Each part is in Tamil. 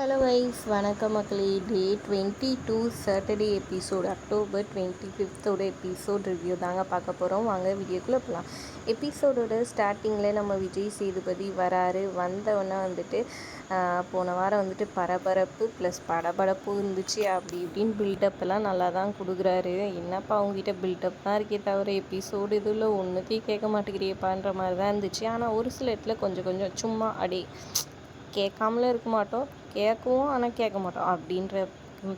ஹலோ வைஸ் வணக்கம் மக்களே. Day twenty two Saturday episode October twenty ஃபிஃப்த்தோட episode review தாங்க பார்க்க போகிறோம் வாங்க வீடியோக்குள்ளே போகலாம் எபிசோடோட ஸ்டார்டிங்கில் நம்ம விஜய் சேதுபதி வராரு. வந்தவொன்னே வந்துட்டு போன வாரம் வந்துட்டு பரபரப்பு ப்ளஸ் படபடப்பு இருந்துச்சு. அப்படி இப்படின்னு பில்டப்லாம் நல்லா தான் கொடுக்குறாரு. என்னப்பா அவங்ககிட்ட பில்டப் தான் இருக்கே தவிர எபிசோடு இதில் ஒன்றுத்தையும் கேட்க மாட்டேங்கிறியப்பான்ற மாதிரி தான் இருந்துச்சு. ஆனால் ஒரு சில இடத்துல கொஞ்சம் கொஞ்சம் சும்மா அடி கேட்காமலே இருக்க மாட்டோம். கேட்குவோம் ஆனால் கேட்க மாட்டோம். அப்படின்ற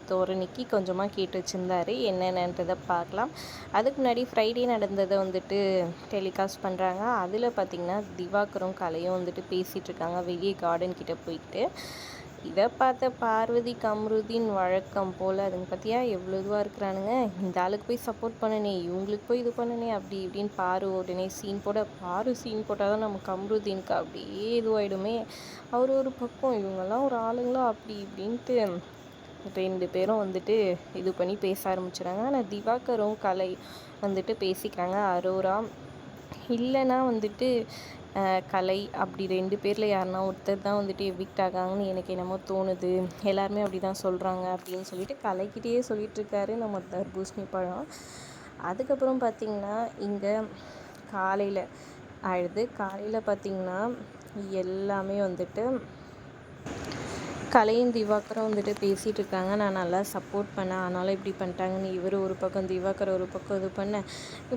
தோரணிக்கு கொஞ்சமாக கேட்டு வச்சுருந்தாரு. என்னென்னன்றதை பார்க்கலாம். அதுக்கு முன்னாடி ஃப்ரைடே நடந்ததை வந்துட்டு டெலிகாஸ்ட் பண்ணுறாங்க அதில் பார்த்திங்கன்னா திவாகரும் கலையும் வந்துட்டு பேசிகிட்டு இருக்காங்க. வெளியே கார்டன் கிட்டே போய்கிட்டு இதை பார்த்த பார்வதி கம்ருதீன் வழக்கம் போல் அதுங்க பார்த்தியா எவ்வளோ இதுவாக இருக்கிறானுங்க. இந்த ஆளுக்கு போய் சப்போர்ட் பண்ணனே இவங்களுக்கு போய் இது பண்ணனே அப்படி இப்படின்னு பாரு உடனே சீன் போட பாரு சீன் போட்டால் தான் நம்ம கம்ருதீனுக்கு அப்படியே இதுவாகிடுமே அவர் ஒரு பக்கம் இவங்கெல்லாம் ஒரு ஆளுங்களா அப்படி இப்படின்ட்டு ரெண்டு பேரும் வந்துட்டு இது பண்ணி பேச ஆரம்பிச்சிடுறாங்க ஆனால் திவாகரும் கலை வந்துட்டு பேசிக்கிறாங்க அரோரா. இல்லைன்னா வந்துட்டு கலை அப்படி ரெண்டு பேரில் யாருனா ஒருத்தர் தான் வந்துட்டு எவிக்ட் ஆகாங்கன்னு எனக்கு என்னமோ தோணுது. எல்லாருமே அப்படி தான் சொல்கிறாங்க அப்படின்னு சொல்லிட்டு கலைக்கிட்டேயே சொல்லிகிட்ருக்காரு நம்ம தர்பூசணி பழம். அதுக்கப்புறம் பார்த்திங்கன்னா இங்கே காலையில் ஆயிடுது காலையில் பார்த்திங்கன்னா எல்லாமே வந்துட்டு கலையும் திவாகரும் வந்துட்டு பேசிகிட்டு இருக்காங்க நான் நல்லா சப்போர்ட் பண்ணேன். ஆனாலும் இப்படி பண்ணிட்டாங்கன்னு இவர் ஒரு பக்கம் திவாகர் ஒரு பக்கம் இது பண்ண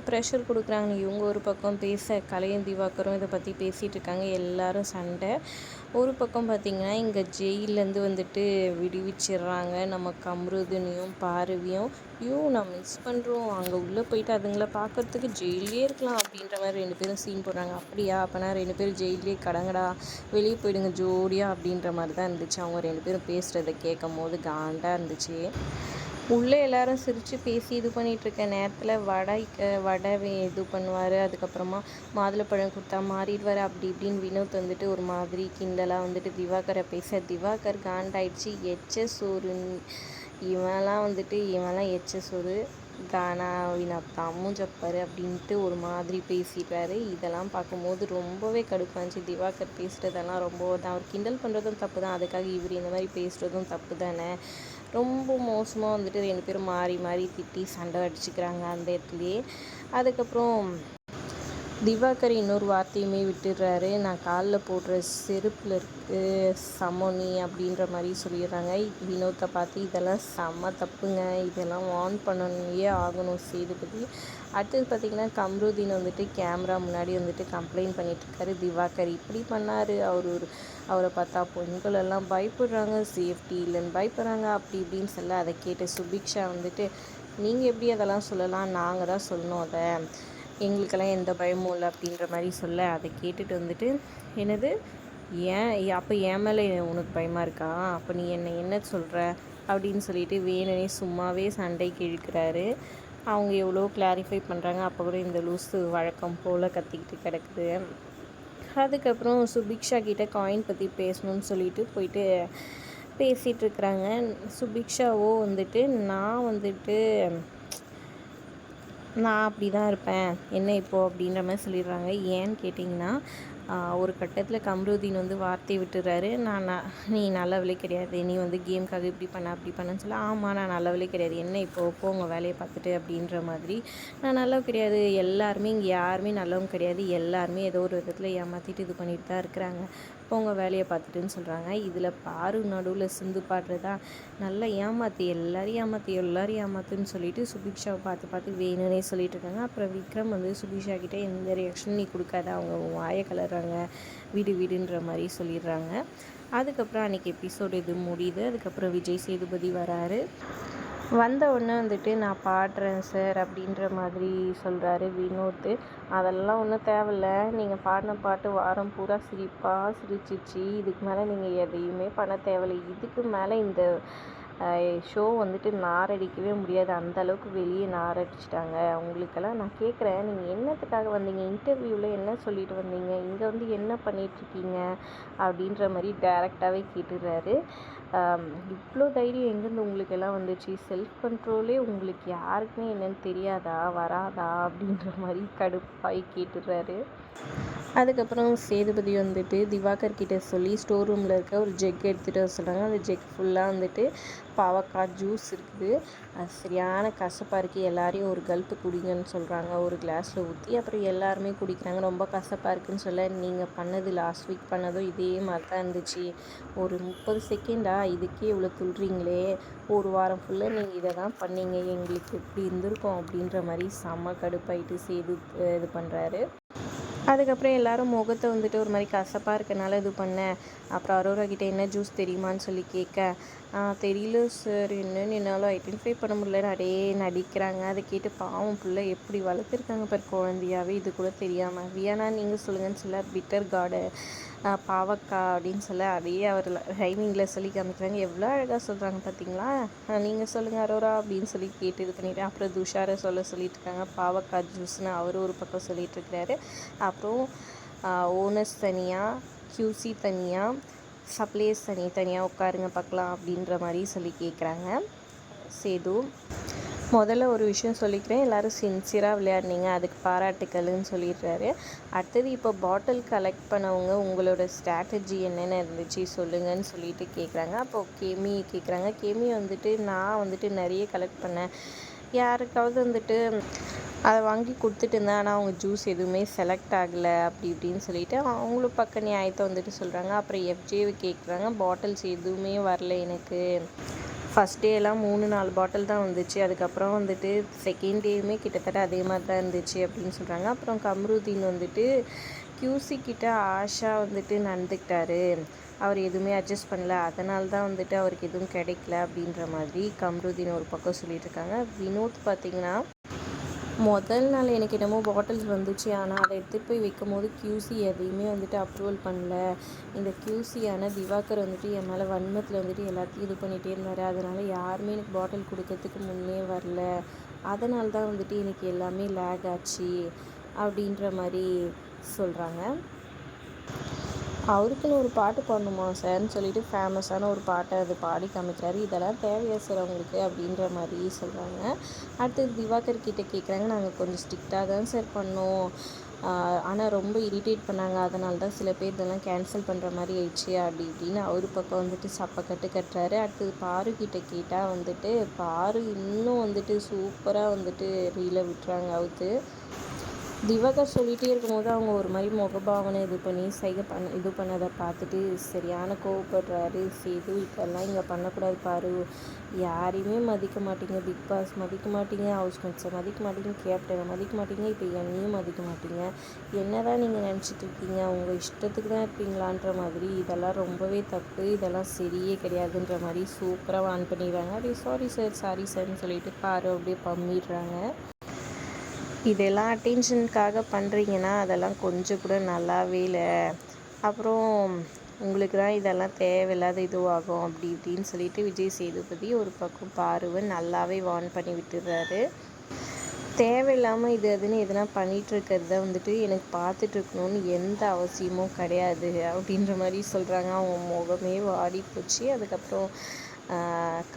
ப்ரெஷர் கொடுக்குறாங்கன்னு இவங்க ஒரு பக்கம் பேச கலையும் திவாகரும் இதை பற்றி பேசிகிட்டு இருக்காங்க எல்லோரும் சண்டை. ஒரு பக்கம் பார்த்திங்கன்னா இங்கே ஜெயிலேருந்து வந்துட்டு விடுவிச்சிடுறாங்க. நம்ம கம்ருதனையும் பார்வையும். ஐயோ நான் மிஸ் பண்ணுறோம் அங்கே உள்ளே போயிட்டு அதுங்களை பார்க்குறதுக்கு ஜெயிலே இருக்கலாம் அப்படின்ற மாதிரி ரெண்டு பேரும் சீன் போடுறாங்க. அப்படியா? அப்போனா ரெண்டு பேரும் ஜெயிலே கடங்கடா. வெளியே போயிடுங்க ஜோடியாக அப்படின்ற மாதிரி தான் இருந்துச்சு. அவங்க ரெண்டு பேரும் பேசுகிறத கேட்கும் போது காண்டாக இருந்துச்சு. உள்ளே எல்லாரும் சிரித்து பேசி இது பண்ணிகிட்ருக்க நேரத்தில் வடை வடை இது பண்ணுவார். அதுக்கப்புறமா மாதுளப்பழம் கொடுத்தா மாறிடுவார். அப்படி இப்படின்னு வினோத் வந்துட்டு ஒரு மாதிரி கிண்டலாக வந்துட்டு திவாகரை பேச திவாகர் காண்டாயிடுச்சு. எச்ச சோறு இவன்லாம் வந்துட்டு இவன்லாம் எச்ச சோறு கானா வினாப்தா ஜப்பார் அப்படின்ட்டு ஒரு மாதிரி பேசிடுறாரு இதெல்லாம் பார்க்கும்போது ரொம்பவே கடுப்பாச்சு திவாகர் பேசுகிறதெல்லாம் ரொம்ப தான். அவர் கிண்டல் பண்ணுறதும் தப்பு தான். அதுக்காக இவர் இந்த மாதிரி பேசுகிறதும் தப்பு தானே? ரொம்ப மோசமாக வந்துட்டு ரெண்டு பேரும் மாறி மாறி திட்டி சண்டை அடிச்சுக்கிறாங்க அந்த இடத்துலையே. அதுக்கப்புறம் திவாகர் இன்னொரு வார்த்தையுமே விட்டுடுறாரு. நான் காலில் போடுற செருப்பில் இருக்கு சமோனி அப்படின்ற மாதிரி சொல்லிடுறாங்க. வினோத்தை பார்த்து இதெல்லாம் செம்ம தப்புங்க. இதெல்லாம் ஆன் பண்ணணுயே ஆகணும் சேதுபதி அடுத்தது பார்த்திங்கன்னா கம்ருதீன் வந்துட்டு கேமரா முன்னாடி வந்துட்டு கம்ப்ளைண்ட் பண்ணிகிட்ருக்காரு திவாகர் இப்படி பண்ணார். அவர் ஒரு அவரை பார்த்தா பெண்கள் எல்லாம் பயப்படுறாங்க. சேஃப்டி இல்லைன்னு பயப்படுறாங்க. அப்படி இப்படின்னு சொல்ல அதை கேட்டு சுபிக்ஷா வந்துட்டு நீங்கள் எப்படி அதெல்லாம் சொல்லலாம்? நாங்கள் தான் சொல்லணும் அதை. எங்களுக்கெல்லாம் எந்த பயமும் இல்லை அப்படின்ற மாதிரி சொல்ல அதை கேட்டுட்டு வந்துட்டு என்னது? ஏன் அப்போ என் மேலே உனக்கு பயமாக இருக்கா? அப்போ நீ என்ன என்ன சொல்கிற அப்படின்னு சொல்லிட்டு வேணுனே சும்மாவே சண்டைக்கு இழுக்கிறாரு. அவங்க எவ்வளோ கிளாரிஃபை பண்ணுறாங்க அப்போ கூட இந்த லூஸு வழக்கம் போல் கத்திக்கிட்டு கிடக்குது. அதுக்கப்புறம் சுபிக்ஷா கிட்டே காயின் பற்றி பேசணும்னு சொல்லிட்டு போயிட்டு பேசிகிட்ருக்குறாங்க சுபிக்ஷாவோ வந்துட்டு நான் வந்துட்டு நான் அப்படி தான் இருப்பேன். என்ன இப்போது அப்படின்ற மாதிரி சொல்லிடுறாங்க. ஏன்னு கேட்டிங்கன்னா ஒரு கட்டத்தில் கம்ருதீன் வந்து வார்த்தை விட்டுறாரு. நான் நீ நல்லவளே கிடையாது. நீ வந்து கேமுக்காக இப்படி பண்ண அப்படி பண்ணன்னு சொல்ல ஆமாம் நான் நல்லவளே கிடையாது. என்ன இப்போ? போங்க வேலையை பார்த்துட்டு அப்படின்ற மாதிரி. நான் நல்லவ கிடையாது. எல்லாருமே இங்கே யாருமே நல்லவங்க கிடையாது. எல்லாருமே ஏதோ ஒரு விதத்தில் ஏமாற்றிட்டு இது பண்ணிட்டு தான் இருக்கிறாங்க. போங்க வேலையை பார்த்துட்டுன்னு சொல்கிறாங்க இதில் பாரு நடுவில் சிந்து பாடுறதா நல்லா ஏமாற்றி எல்லாரையும் ஏமாற்றி எல்லாரையும் ஏமாத்துன்னு சொல்லிட்டு சுபிக்ஷாவை பார்த்து பார்த்து வேணும்னே சொல்லிட்டு இருக்காங்க. அப்புறம் விக்ரம் வந்து சுபிக்ஷா கிட்டே எந்த ரியாக்ஷன் நீ கொடுக்காத அவங்க வாயை கலர்றாங்க வீடு வீடுன்ற மாதிரி சொல்லிடுறாங்க. அதுக்கப்புறம் அன்றைக்கி எபிசோடு இது முடியுது. அதுக்கப்புறம் விஜய் சேதுபதி வராரு. வந்த உடனே வந்துட்டு நான் பாடுறேன் சார் அப்படின்ற மாதிரி சொல்கிறாரு வினோத்து அதெல்லாம் ஒன்றும் தேவையில்ல. நீங்கள் பாடின பாட்டு வாரம் பூரா சிரிப்பாக சிரிச்சிச்சு. இதுக்கு மேலே நீங்கள் எதையுமே பண்ண தேவையில்லை. இதுக்கு மேலே இந்த ஷோ வந்துட்டு நாரடிக்கவே முடியாது. அந்த அளவுக்கு வெளியே நாரடிச்சிட்டாங்க. அவங்களுக்கெல்லாம் நான் கேட்குறேன் நீங்கள் என்னத்துக்காக வந்தீங்க? இன்டர்வியூவில் என்ன சொல்லிட்டு வந்தீங்க? இங்கே வந்து என்ன பண்ணிகிட்ருக்கீங்க அப்படின்ற மாதிரி டேரெக்டாகவே கேட்டுடுறாரு இவ்வளோ தைரியம் எங்கேருந்து உங்களுக்கு எல்லாம் வந்துச்சு செல்ஃப் கண்ட்ரோலே உங்களுக்கு யாருக்குமே என்னென்னு தெரியாதா? வராதா? அப்படின்ற மாதிரி கடுப்பாகி கேட்டுடுறாரு. அதுக்கப்புறம் சேதுபதி வந்துட்டு திவாகர் கிட்டே சொல்லி ஸ்டோர் ரூமில் இருக்க ஒரு ஜெக் எடுத்துகிட்டு வர சொல்கிறாங்க அந்த ஜெக் ஃபுல்லாக வந்துட்டு பாவக்காய் ஜூஸ் இருக்குது. அது சரியான கசப்பாக இருக்குது எல்லாரையும் ஒரு கல்ப்பு குடிங்கன்னு சொல்கிறாங்க ஒரு கிளாஸில் ஊற்றி அப்புறம் எல்லாருமே குடிக்கிறாங்க. ரொம்ப கசப்பாக இருக்குதுன்னு சொல்ல நீங்கள் பண்ணது லாஸ்ட் வீக் பண்ணதும் இதே மாதிரி தான் இருந்துச்சு. ஒரு முப்பது செகண்டா இதுக்கே இவ்வளோ துள்றீங்களே. ஒரு வாரம் ஃபுல்லாக நீங்கள் இதை தான் பண்ணீங்க. எங்களுக்கு எப்படி இருந்திருக்கும் அப்படின்ற மாதிரி செம்ம கடுப்பாயிட்டு சேது இது பண்ணுறாரு அதுக்கப்புறம் எல்லாரும் முகத்தை வந்துட்டு ஒரு மாதிரி கசப்பாக இருக்கனால இது பண்ணேன் அப்புறம் அரோரா கிட்ட என்ன ஜூஸ் தெரியுமான்னு சொல்லி கேட்க தெரியல சார் என்னன்னு என்னால் ஐடென்டிஃபை பண்ண முடியல அப்படியே நடிக்கிறாங்க. அதை கேட்டு பாவம் பிள்ளை எப்படி வளர்த்துருக்காங்க பார் குழந்தையாவே. இது கூட தெரியாமல் வியானா நீங்கள் சொல்லுங்கன்னு சொல்ல பிட்டர் கார்டு பாவக்காய் அப்படின்னு சொல்ல அதையே அவர் ரைமிங்கில் சொல்லி காமிக்கிறாங்க. எவ்வளோ அழகாக சொல்கிறாங்க பார்த்தீங்களா நீங்கள் சொல்லுங்கள் அரோரா அப்படின்னு சொல்லி கேட்டு இது பண்ணிவிட்டேன் அப்புறம் துஷாரை சொல்ல சொல்லிட்டு இருக்காங்க. பாவக்காய் ஜூஸ்னு அவர் ஒரு பக்கம் சொல்லிகிட்ருக்கிறாரு அப்புறம் ஓனர்ஸ் தனியாக கியூசி தனியாக சப்ளைஸ் தனி தனியாக உட்காருங்க பார்க்கலாம் அப்படின்ற மாதிரி சொல்லி கேட்குறாங்க சேது முதல்ல ஒரு விஷயம் சொல்லிக்கிறேன். எல்லாரும் சின்சியராக விளையாடுனீங்க. அதுக்கு பாராட்டுக்கள்னு சொல்லிடுறாரு. அடுத்தது இப்போ பாட்டில் கலெக்ட் பண்ணவங்க உங்களோட ஸ்ட்ராட்டஜி என்னென்ன இருந்துச்சு சொல்லுங்கன்னு சொல்லிட்டு கேட்குறாங்க அப்போ கேமி கேட்குறாங்க கேமி வந்துட்டு நான் வந்துட்டு நிறைய கலெக்ட் பண்ணேன். யாருக்காவது வந்துட்டு அதை வாங்கி கொடுத்துட்டு இருந்தேன். ஆனால் அவங்க ஜூஸ் எதுவுமே செலக்ட் ஆகலை அப்படி இப்படின்னு சொல்லிட்டு அவங்களும் பக்க நியாயத்தை வந்துட்டு சொல்கிறாங்க அப்புறம் எஃப்ஜேவை கேட்குறாங்க பாட்டில்ஸ் எதுவுமே வரல எனக்கு. ஃபஸ்ட் டேலாம் மூணு நாலு பாட்டில் தான் வந்துச்சு. அதுக்கப்புறம் வந்துட்டு செகண்ட் டேயுமே கிட்டத்தட்ட அதே மாதிரி தான் இருந்துச்சு அப்படின்னு சொல்கிறாங்க அப்புறம் கம்ருதீன் வந்துட்டு கியூசி கிட்ட ஆஷா வந்துட்டு நடந்துக்கிட்டாரு. அவர் எதுவுமே அட்ஜஸ்ட் பண்ணல. அதனால தான் வந்துட்டு அவருக்கு எதுவும் கிடைக்கல அப்படின்ற மாதிரி கம்ருதீன் ஒரு பக்கம் சொல்லிகிட்ருக்காங்க வினோத் பார்த்திங்கன்னா முதல் நாள் எனக்கு என்னமோ பாட்டில்ஸ் வந்துச்சு. ஆனால் அதை எடுத்துகிட்டு போய் வைக்கும் போது கியூசி எதையுமே வந்துட்டு அப்ரூவல் பண்ணல. இந்த கியூசியான திவாகர் வந்துட்டு என் மேலே வன்மத்தில் வந்துட்டு எல்லாத்தையும் இது பண்ணிகிட்டே இருந்தார். அதனால் யாருமே எனக்கு பாட்டில் கொடுக்கறதுக்கு முன்னே வரல. அதனால தான் வந்துட்டு எனக்கு எல்லாமே லேக் ஆச்சு அப்படின்ற மாதிரி சொல்கிறாங்க அவருக்குன்னு ஒரு பாட்டு பாடணுமா சார்ன்னு சொல்லிட்டு ஃபேமஸான ஒரு பாட்டை அது பாடி காமிக்கிறாரு இதெல்லாம் தேவையா சார் அவங்களுக்கு அப்படின்ற மாதிரி சொல்கிறாங்க அடுத்தது திவாகர் கிட்டே கேட்குறாங்க நாங்கள் கொஞ்சம் ஸ்ட்ரிக்டாக தான் சார் பண்ணோம். ஆனால் ரொம்ப இரிட்டேட் பண்ணாங்க. அதனால தான் சில பேர் இதெல்லாம் கேன்சல் பண்ணுற மாதிரி ஆயிடுச்சு அப்படி இப்படின்னு அவர் பக்கம் வந்துட்டு சப்பை கட்டு கட்டுறாரு. அடுத்தது பாரு கிட்ட கேட்டால் வந்துட்டு பாரு இன்னும் வந்துட்டு சூப்பராக வந்துட்டு ரீலை விட்டுறாங்க அவுத்து. திவாகர் சொல்லிகிட்டே இருக்கும்போது அவங்க ஒரு மாதிரி முகபாவனை இது பண்ணி சைகை பண்ண இது பண்ணதை பார்த்துட்டு சரியான கோவப்படுறாரு சேது இப்போல்லாம் இங்கே பண்ணக்கூடாது பாரு. யாரையுமே மதிக்க மாட்டீங்க பிக் பாஸ் மதிக்க மாட்டீங்க ஹவுஸ் மேட்ஸை மதிக்க மாட்டீங்க கேப்டனை மதிக்க மாட்டீங்க இப்போ என்னையும் மதிக்க மாட்டீங்க. என்னதான் நீங்கள் நினச்சிட்டு இருக்கீங்க உங்கள் இஷ்டத்துக்கு தான் இருப்பீங்களான்ற மாதிரி இதெல்லாம் ரொம்பவே தப்பு இதெல்லாம் சரியே கிடையாதுன்ற மாதிரி சூப்பராக வான் பண்ணிடுறாங்க. அப்படியே சாரி சார் சாரி சார்னு சொல்லிட்டு பாரு அப்படியே பம்மிடுறாங்க. இதெல்லாம் அட்டென்ஷனுக்காக பண்ணுறீங்கன்னா அதெல்லாம் கொஞ்சம் கூட நல்லாவே இல்லை. அப்புறம் உங்களுக்கு தான் இதெல்லாம் தேவையில்லாத இதுவாகும் அப்படி இப்படின்னு சொல்லிட்டு விஜய் சேதுபதி ஒரு பக்கம் பார்வை நல்லாவே வார்ன் பண்ணி விட்டுறாரு. தேவையில்லாமல் இது அதுன்னு எதனா பண்ணிகிட்ருக்கிறது தான் வந்துட்டு எனக்கு பார்த்துட்ருக்கணும்னு எந்த அவசியமும் கிடையாது அப்படின்ற மாதிரி சொல்கிறாங்க அவங்க முகமே வாடி போச்சு அதுக்கப்புறம்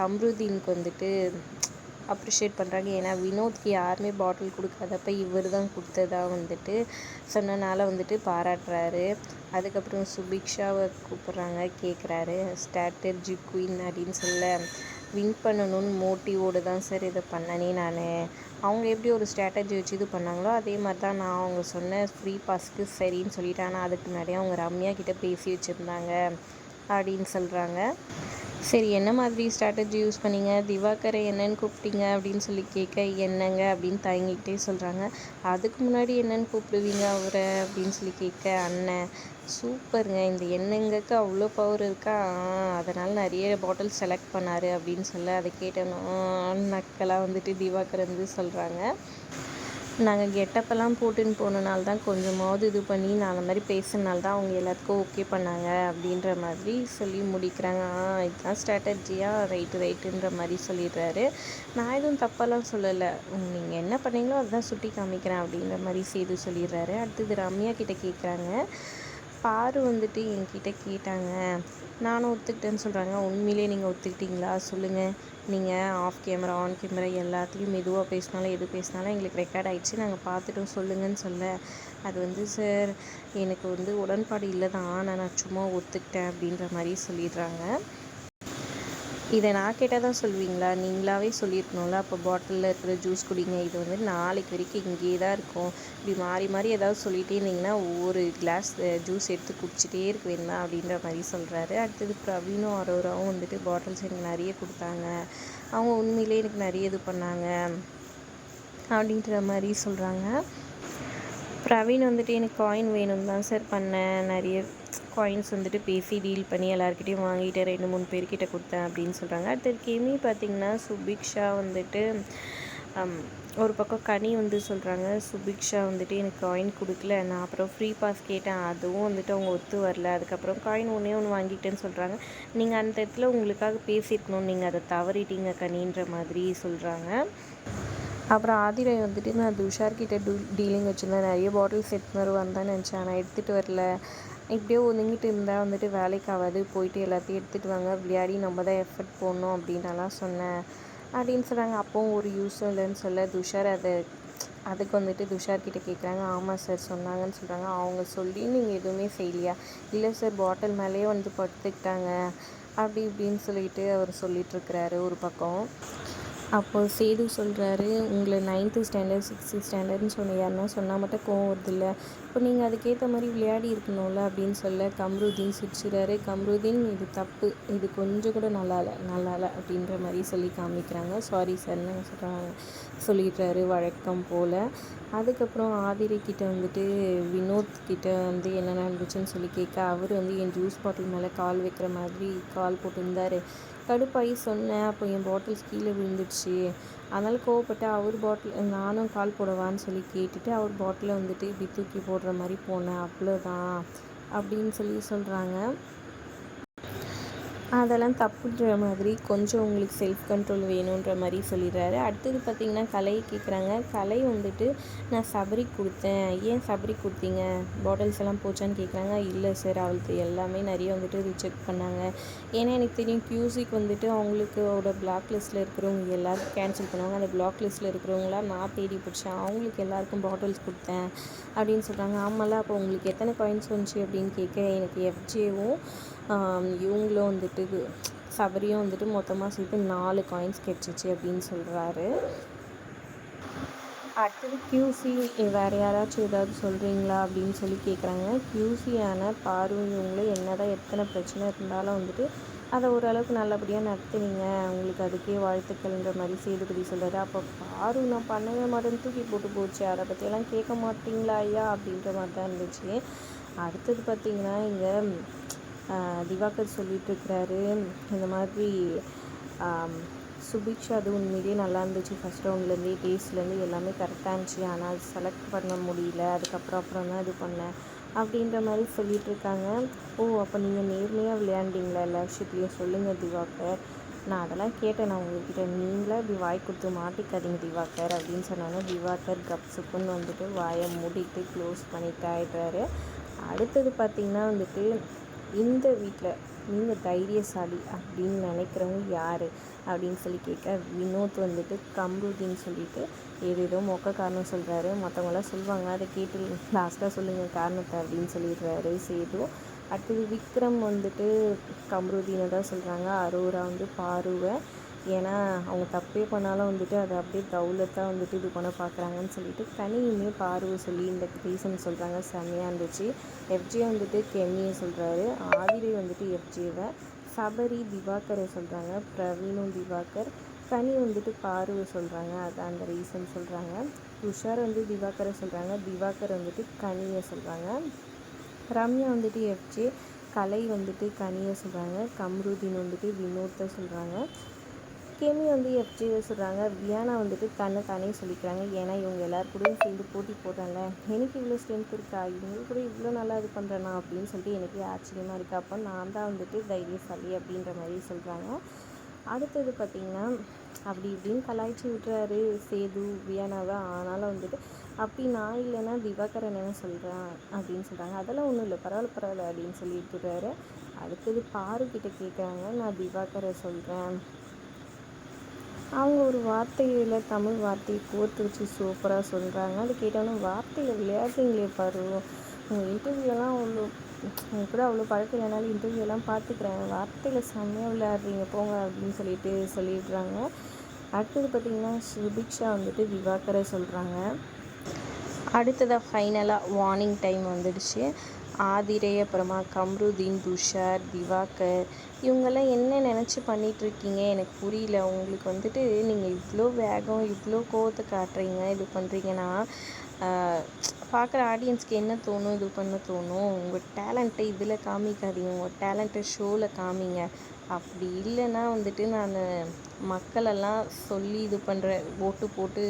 கம்ருதீனுக்கு வந்துட்டு அப்ரிஷியேட் பண்ணுறாங்க ஏன்னா வினோத்க்கு யாருமே பாட்டில் கொடுக்காதப்ப இவர் தான் கொடுத்ததாக வந்துட்டு சொன்னனால வந்துட்டு பாராட்டுறாரு. அதுக்கப்புறம் சுபிக்ஷாவை கூப்பிட்றாங்க கேட்குறாரு ஸ்ட்ராட்டர்ஜி குயின் அப்படின்னு சொல்ல வின் பண்ணணும்னு மோட்டிவோடு தான் சார் இதை பண்ணனே நான். அவங்க எப்படி ஒரு ஸ்ட்ராட்டஜி வச்சு இது பண்ணாங்களோ அதே மாதிரி தான் நான் அவங்க சொன்ன ஃப்ரீ பாஸ்க்கு சரின்னு சொல்லிட்டு ஆனால் அதுக்கு முன்னாடியே அவங்க ரம்யா கிட்டே பேசி வச்சுருந்தாங்க அப்படின்னு சொல்கிறாங்க சரி என்ன மாதிரி ஸ்ட்ராட்டஜி யூஸ் பண்ணீங்க? திவாகரை என்னன்னு கூப்பிட்டீங்க அப்படின்னு சொல்லி கேட்க என்னங்க அப்படின்னு தயங்கிக்கிட்டே சொல்கிறாங்க அதுக்கு முன்னாடி என்னன்னு கூப்பிடுவீங்க அவரை அப்படின்னு சொல்லி கேட்க அண்ணன் சூப்பருங்க இந்த எண்ணெங்கக்கு அவ்வளோ பவர் இருக்கா? அதனால் நிறைய பாட்டில் செலக்ட் பண்ணார் அப்படின்னு சொல்ல அதை கேட்டணும் நக்கலாக வந்துட்டு திவாகர் வந்து சொல்கிறாங்க நாங்கள் கெட்டப்பெல்லாம் போட்டுன்னு போனனால தான் கொஞ்சமாவது இது பண்ணி நான் அந்த மாதிரி பேசினால தான் அவங்க எல்லாத்துக்கும் ஓகே பண்ணாங்க அப்படின்ற மாதிரி சொல்லி முடிக்கிறாங்க. ஆ இதுதான் ஸ்ட்ராட்டஜியாக ரைட்டு ரைட்டுன்ற மாதிரி சொல்லிடுறாரு. நான் எதுவும் தப்பெல்லாம் சொல்லலை. நீங்கள் என்ன பண்ணீங்களோ அதுதான் சுட்டி காமிக்கிறேன் அப்படின்ற மாதிரி செய்து சொல்லிடுறாரு. அடுத்தது ரம்யா கிட்டே கேட்குறாங்க பாரு வந்துட்டு என்கிட்ட கேட்டாங்க. நானும் ஒத்துக்கிட்டேன்னு சொல்கிறாங்க உண்மையிலே நீங்கள் ஒத்துக்கிட்டீங்களா? சொல்லுங்கள் நீங்கள் ஆஃப் கேமரா ஆன் கேமரா எல்லாத்துலேயும் மெதுவாக பேசினாலும் எது பேசினாலும் எங்களுக்கு ரெக்கார்ட் ஆகிடுச்சு நாங்கள் பார்த்துட்டோம். சொல்லுங்கன்னு சொல்ல. அது வந்து சார் எனக்கு வந்து உடன்பாடு இல்லை தான் ஆனால் நான் சும்மா ஒத்துக்கிட்டேன் அப்படின்ற மாதிரி சொல்லிடுறாங்க. இதை நான் கேட்டால் தான் சொல்லுவீங்களா? நீங்களாவே சொல்லியிருக்கணும்ல அப்போ பாட்டிலில் இருக்கிற ஜூஸ் குடிங்க. இது வந்து நாளைக்கு வரைக்கும் இங்கேயே தான் இருக்கும். இப்படி மாறி மாறி ஏதாவது சொல்லிகிட்டே இருந்தீங்கன்னா ஒவ்வொரு கிளாஸ் ஜூஸ் எடுத்து குடிச்சிட்டே இருக்க வேண்டாம் அப்படின்ற மாதிரி சொல்கிறாரு அடுத்தது பிரவீனும் அரோராவும் வந்துட்டு பாட்டில்ஸ் எனக்கு நிறைய கொடுத்தாங்க. அவங்க உண்மையிலே எனக்கு நிறைய இது பண்ணாங்க. அப்படின்ற மாதிரி சொல்கிறாங்க பிரவீன் வந்துட்டு எனக்கு காயின் வேணும் தான் சார் பண்ணேன். நிறைய காயின்ஸ் வந்துட்டு பேசி டீல் பண்ணி எல்லாருக்கிட்டையும் வாங்கிட்டு ரெண்டு மூணு பேர்கிட்ட கொடுத்தேன் அப்படின்னு சொல்கிறாங்க அடுத்தது கேமி பார்த்திங்கன்னா சுபிக்ஷா வந்துட்டு ஒரு பக்கம் கனி வந்து சொல்கிறாங்க சுபிக்ஷா வந்துட்டு எனக்கு காயின் கொடுக்கல. நான் அப்புறம் ஃப்ரீ பாஸ் கேட்டேன். அதுவும் வந்துட்டு அவங்க ஒத்து வரல. அதுக்கப்புறம் காயின் ஒன்றே ஒன்று வாங்கிட்டேன்னு சொல்கிறாங்க நீங்கள் அந்த இடத்துல உங்களுக்காக பேசியிருக்கணும். நீங்கள் அதை தவறிட்டீங்க கனின்ற மாதிரி சொல்கிறாங்க அப்புறம் ஆதிரை வந்துட்டு நான் துஷார்கிட்ட டூ டீலிங் வச்சுருந்தேன். நிறைய பாட்டில்ஸ் எடுத்துன்னு வருவான்னு தான் நினச்சேன். நான் எடுத்துகிட்டு வரல. இப்படியே ஒதுங்கிட்டு இருந்தால் வந்துட்டு வேலைக்கு ஆகாது போயிட்டு எல்லாத்தையும் எடுத்துகிட்டு வாங்க விளையாடி நம்ம தான் எஃபர்ட் போடணும் அப்படின்னலாம் சொன்னேன். அப்படின்னு சொல்கிறாங்க அப்போவும் ஒரு யூஸும் இல்லைன்னு சொல்ல துஷார் அதை அதுக்கு வந்துட்டு துஷார்கிட்ட கேட்குறாங்க ஆமாம் சார் சொன்னாங்கன்னு சொல்கிறாங்க அவங்க சொல்லி நீங்கள் எதுவுமே செய்யலையா? இல்லை சார் பாட்டில் மேலேயே வந்து படுத்துக்கிட்டாங்க. அப்படி இப்படின்னு சொல்லிட்டு அவர் சொல்லிகிட்ருக்கிறாரு ஒரு பக்கம். அப்போது சேது சொல்கிறாரு உங்களை நைன்த்து ஸ்டாண்டர்ட் சிக்ஸ்த்து ஸ்டாண்டர்ட்னு சொன்ன யாருன்னா சொன்னால் மட்டும் கோவம் வருதில்ல. இப்போ நீங்கள் அதுக்கேற்ற மாதிரி விளையாடி இருக்கணும்ல அப்படின்னு சொல்ல கம்ருதீன் சிரிச்சுறாரு. கம்ருதீன் இது தப்பு. இது கொஞ்சம் கூட நல்லா இல்லை நல்லா இல்லை அப்படின்ற மாதிரி சொல்லி காமிக்கிறாங்க. சாரி சார்னு சொல்கிறாங்க சொல்லிடுறாரு வழக்கம் போல். அதுக்கப்புறம் ஆதிரி கிட்ட வந்துட்டு வினோத் கிட்ட வந்து என்ன நடந்துச்சுன்னு சொல்லி கேட்க அவர் வந்து என் ஜூஸ் பாட்டில் மேலே கால் வைக்கிற மாதிரி கால் போட்டிருந்தார். கடுப்பாகி சொன்னேன் அப்போ என் பாட்டில்ஸ் கீழே விழுந்துடுச்சு. அதனால் கோவப்பட்டு அவர் பாட்டில் நானும் கால் போடவான்னு சொல்லி கேட்டுட்டு அவர் பாட்டிலை வந்துட்டு இப்படி தூக்கி போடுற மாதிரி போனேன். அவ்வளோதான் அப்படின்னு சொல்லி சொல்கிறாங்க அதெல்லாம் தப்புன்ற மாதிரி கொஞ்சம் உங்களுக்கு செல்ஃப் கண்ட்ரோல் வேணுன்ற மாதிரி சொல்லிடுறாரு. அடுத்தது பார்த்திங்கன்னா கலை கேட்குறாங்க. கலை வந்துட்டு நான் சபரி கொடுத்தேன். ஏன் சபரி கொடுத்தீங்க? பாட்டில்ஸ் எல்லாம் போச்சான்னு கேட்குறாங்க. இல்லை சார் அவளுக்கு எல்லாமே நிறைய வந்துட்டு ரிஜெக்ட் பண்ணாங்க. ஏன்னா எனக்கு தெரியும் கியூசிக் வந்துட்டு அவங்களுக்கோட பிளாக் லிஸ்ட்டில் இருக்கிறவங்க எல்லோரும் கேன்சல் பண்ணுவாங்க. அந்த பிளாக் லிஸ்ட்டில் இருக்கிறவங்களாம் நான் தேடி பிடிச்சேன். அவங்களுக்கு எல்லாருக்கும் பாட்டில்ஸ் கொடுத்தேன் அப்படின்னு சொல்கிறாங்க ஆமாம்ல அப்போ உங்களுக்கு எத்தனை காயின்ஸ் வந்துச்சு அப்படின்னு கேட்க எனக்கு எஃப்ஜேவும் இவங்களும் வந்துட்டு சபரியும் வந்துட்டு மொத்தமாக சேர்த்து நாலு காயின்ஸ் கிடச்சிச்சு அப்படின்னு சொல்கிறாரு அடுத்தது கியூசி வேறு யாராச்சும் ஏதாவது சொல்கிறீங்களா அப்படின்னு சொல்லி கேட்குறாங்க கியூசியான பார்வை இவங்களும் என்ன தான் எத்தனை பிரச்சனை இருந்தாலும் வந்துட்டு அதை ஓரளவுக்கு நல்லபடியாக நடத்துவீங்க. உங்களுக்கு அதுக்கே வாழ்த்துக்கள்ன்ற மாதிரி சேதுபதி சொல்கிறாரு அப்போ பாரு நான் பண்ணவே மாட்டேன்னு தூக்கி போட்டு போச்சு. அதை பற்றியெல்லாம் கேட்க மாட்டீங்களா ஐயா அப்படின்ற மாதிரி தான் இருந்துச்சு. அடுத்தது பார்த்திங்கன்னா இங்கே திவாகர் சொல்லிகிட்ருக்கிறாரு இந்த மாதிரி சுபிக்ஷா அது உண்மையிலேயே நல்லா இருந்துச்சு. ஃபஸ்ட் ரவுண்ட்லேருந்தே டேஸ்ட்லேருந்து எல்லாமே கரெக்டாக இருந்துச்சு. ஆனால் செலக்ட் பண்ண முடியல. அதுக்கப்புறம் அப்புறம் தான் இது பண்ணேன் அப்படின்ற மாதிரி சொல்லிகிட்ருக்காங்க ஓ அப்போ நீங்கள் நேர்மையாக விளையாண்டிங்களா எல்லா விஷயத்துலையும்? சொல்லுங்கள் திவாகர். நான் அதெல்லாம் கேட்டேன். நான் உங்ககிட்ட நீங்களே இப்படி வாய் கொடுத்து மாட்டிக்காதீங்க திவாகர் அப்படின்னு சொன்னாங்க திவாகர் கப் சுப்புன்னு வந்துட்டு வாயை மூடிட்டு க்ளோஸ் பண்ணிட்டு ஆகிடுறாரு அடுத்தது பார்த்திங்கன்னா வந்துட்டு இந்த வீட்டில் நீங்கள் தைரியசாலி அப்படின்னு நினைக்கிறவங்க யார்? அப்படின்னு சொல்லி கேட்க வினோத் வந்துட்டு கம்ருதின்னு சொல்லிட்டு ஏதேதோ மொக்க காரணம் சொல்கிறாரு மற்றவங்களாம் சொல்லுவாங்க அதை கேட்டு லாஸ்ட்டாக சொல்லுங்கள் காரணத்தை அப்படின்னு சொல்லிடுறாரு சேது. அடுத்தது விக்ரம் வந்துட்டு கம்ருதீனை தான் சொல்கிறாங்க அரோரா வந்து பாருவை. ஏன்னா அவங்க தப்பே பண்ணாலும் வந்துட்டு அதை அப்படியே தௌலத்தாக வந்துட்டு இது பண்ண பார்க்குறாங்கன்னு சொல்லிட்டு கனியுமே பார்வை சொல்லி இந்த ரீசன் சொல்கிறாங்க செம்மையாக இருந்துச்சு. எஃப்ஜே வந்துட்டு கெமியை சொல்கிறாரு ஆதிரை வந்துட்டு எஃப்ஜேவை சபரி திவாகரை சொல்கிறாங்க பிரவீனும் திவாகர். கனி வந்துட்டு பார்வை சொல்கிறாங்க அது அந்த ரீசன் சொல்கிறாங்க துஷார் வந்து திவாகரை சொல்கிறாங்க திவாகர் வந்துட்டு கனியை சொல்கிறாங்க ரம்யா வந்துட்டு எஃப்ஜே கலை வந்துட்டு கனியை சொல்கிறாங்க கம்ருதீன் வந்துட்டு வினோத்தை சொல்கிறாங்க கேமி வந்து எஃப்ஜியை சொல்கிறாங்க வியானா வந்துட்டு தன்னை தானே சொல்லிக்கிறாங்க. ஏன்னா இவங்க எல்லாரும் கூடயும் சேர்ந்து போட்டி போடுறாங்க எனக்கு இவ்வளோ ஸ்ட்ரென்த் இருக்கா? இவங்க கூட இவ்வளோ நல்லா இது பண்ணுறேனா அப்படின்னு சொல்லிட்டு எனக்கு ஆச்சரியமாக இருக்குது அப்போ நான் தான் வந்துட்டு தைரியசாலி அப்படின்ற மாதிரி சொல்கிறாங்க அடுத்தது பார்த்திங்கன்னா அப்படி இப்படின்னு கலாய்ச்சி விட்டுறாரு சேது வியானாவை. ஆனாலும் வந்துட்டு அப்படி நான் இல்லைன்னா திவாகரன் என்ன சொல்கிறேன் அப்படின்னு சொல்கிறாங்க அதெல்லாம் ஒன்றும் இல்லை. பரவாயில்ல பரவாயில்ல அப்படின்னு சொல்லி விட்டுறாரு. அடுத்தது பாரு கிட்ட கேட்குறாங்க நான் திவாகரை சொல்கிறேன் அவங்க ஒரு வார்த்தையில் தமிழ் வார்த்தையை கோர்த்து வச்சு சூப்பராக சொல்கிறாங்க அது கேட்டோன்னே வார்த்தையில் விளையாடுறீங்களே பாரு. உங்கள் இன்டர்வியூலாம் அவ்வளோ எனக்கு கூட அவ்வளோ பழக்கம் இல்லைனாலும் இன்டர்வியூலாம் பார்த்துக்கிறேன். வார்த்தையில் செம்மையாக விளையாடுறீங்க போங்க அப்படின்னு சொல்லிட்டு சொல்லிடுறாங்க. அடுத்தது பார்த்திங்கன்னா சுபிக்ஷா வந்துட்டு விவாகரை சொல்கிறாங்க அடுத்ததாக ஃபைனலாக வார்னிங் டைம் வந்துடுச்சு. ஆதிரை அப்புறமா கம்ருதீன் துஷார் திவாகர் இவங்கெல்லாம் என்ன நினச்சி பண்ணிகிட்ருக்கீங்க எனக்கு புரியல. உங்களுக்கு வந்துட்டு நீங்கள் இவ்வளோ வேகம் இவ்வளோ கோவத்தை காட்டுறீங்க இது பண்ணுறீங்கன்னா பார்க்குற ஆடியன்ஸ்க்கு என்ன தோணும் இது பண்ண தோணும்? உங்கள் டேலண்ட்டை இதில் காமிக்காதீங்க. உங்கள் டேலண்ட்டை ஷோவில் காமிங்க. அப்படி இல்லைன்னா வந்துட்டு நான் மக்களெல்லாம் சொல்லி இது பண்ணுற ஓட்டு போட்டு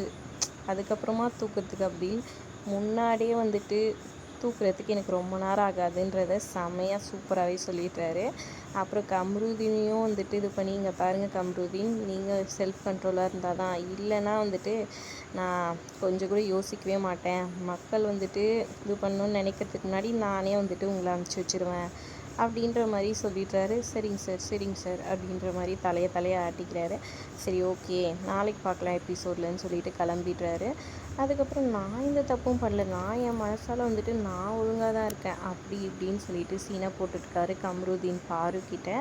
அதுக்கப்புறமா தூக்கிறதுக்கு அப்படி முன்னாடியே வந்துட்டு தூக்குறதுக்கு எனக்கு ரொம்ப நேரம் ஆகாதுன்றத செம்மையாக சூப்பராகவே சொல்லிட்டாரு. அப்புறம் கம்ருதினியும் வந்துட்டு இது பண்ணி இங்கே பாருங்கள் கம்ருதீன் நீங்கள் செல்ஃப் கண்ட்ரோலாக இருந்தால் தான். இல்லைன்னா வந்துட்டு நான் கொஞ்சம் கூட யோசிக்கவே மாட்டேன். மக்கள் வந்துட்டு இது பண்ணணும்னு நினைக்கிறதுக்கு முன்னாடி நானே வந்துட்டு உங்களை அனுப்பிச்சி வச்சுருவேன். அப்படின்ற மாதிரி சொல்லிடுறாரு. சரிங்க சார் சரிங்க சார். அப்படின்ற மாதிரி தலையை தலையை ஆட்டிக்கிறாரு. சரி ஓகே நாளைக்கு பார்க்கலாம் எபிசோட்லன்னு சொல்லிட்டு கிளம்பிடுறாரு. அதுக்கப்புறம் நான் இந்த தப்பும் பண்ணல நான் என் மனசால் வந்துட்டு நான் ஒழுங்காக தான் இருக்கேன். அப்படி இப்படின்னு சொல்லிட்டு சீனை போட்டுட்ருக்காரு கம்ருதீன் பாரு கிட்ட.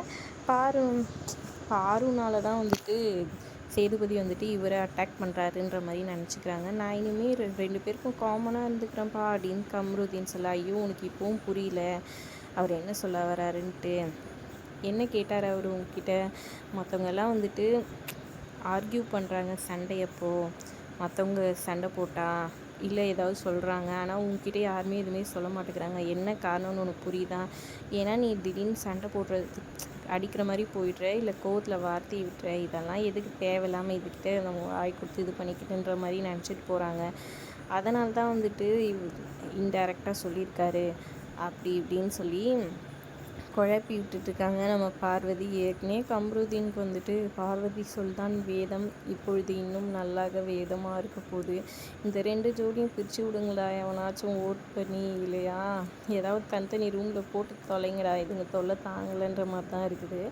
பாரு பாருனால தான் வந்துட்டு சேதுபதி வந்துட்டு இவரை அட்டாக் பண்ணுறாருன்ற மாதிரி நினச்சிக்கிறாங்க. நான் இனிமேல் ரெண்டு பேருக்கும் காமனாக இருந்துக்கிறேன்ப்பா அப்படின்னு கம்ருதீன் சொல்ல ஐயோ உனக்கு இப்போவும் புரியல. அவர் என்ன சொல்ல வராருன்ட்டு. என்ன கேட்டார் அவர் உங்ககிட்ட மற்றவங்கெல்லாம் வந்துட்டு ஆர்கியூ பண்ணுறாங்க சண்டையப்போ. மற்றவங்க சண்டை போட்டா இல்லை ஏதாவது சொல்கிறாங்க ஆனால் உங்ககிட்ட யாருமே எதுவுமே சொல்ல மாட்டேங்கிறாங்க. என்ன காரணம்னு உனக்கு புரியுதா? ஏன்னா நீ திடீர்னு சண்டை போடுறது அடிக்கிற மாதிரி போயிடுற இல்லை கோவத்தில் வார்த்தை விட்டுற இதெல்லாம் எதுக்கு தேவையில்லாமல் இதுக்கிட்ட நம்ம வாய் கொடுத்து இது பண்ணிக்கிட்டுன்ற மாதிரி நினச்சிட்டு போகிறாங்க அதனால தான் வந்துட்டு இன்டைரக்டாக சொல்லியிருக்காரு. அப்படி இப்படின்னு சொல்லி குழப்பி விட்டுட்ருக்காங்க நம்ம பார்வதி ஏற்கனவே கம்ருதீனுக்கு வந்துட்டு பார்வதி சொல்தான் வேதம் இப்பொழுது இன்னும் நல்லாக வேதமாக இருக்க போகுது. இந்த ரெண்டு ஜோடியும் பிரித்து விடுங்களா? எவனாச்சும் ஓட் பண்ணி இல்லையா? ஏதாவது தனித்தனி ரூமில் போட்டு தொலைங்கடா. இதுங்க தொல்லை தாங்கலைன்ற மாதிரி தான் இருக்குது.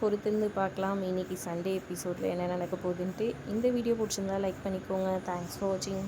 பொறுத்திருந்து பார்க்கலாம். இன்றைக்கி சண்டே எபிசோடில் என்ன நடக்க போகுதுன்ட்டு இந்த வீடியோ பிடிச்சிருந்தா லைக் பண்ணிக்கோங்க. தேங்க்ஸ் ஃபார் வாட்சிங்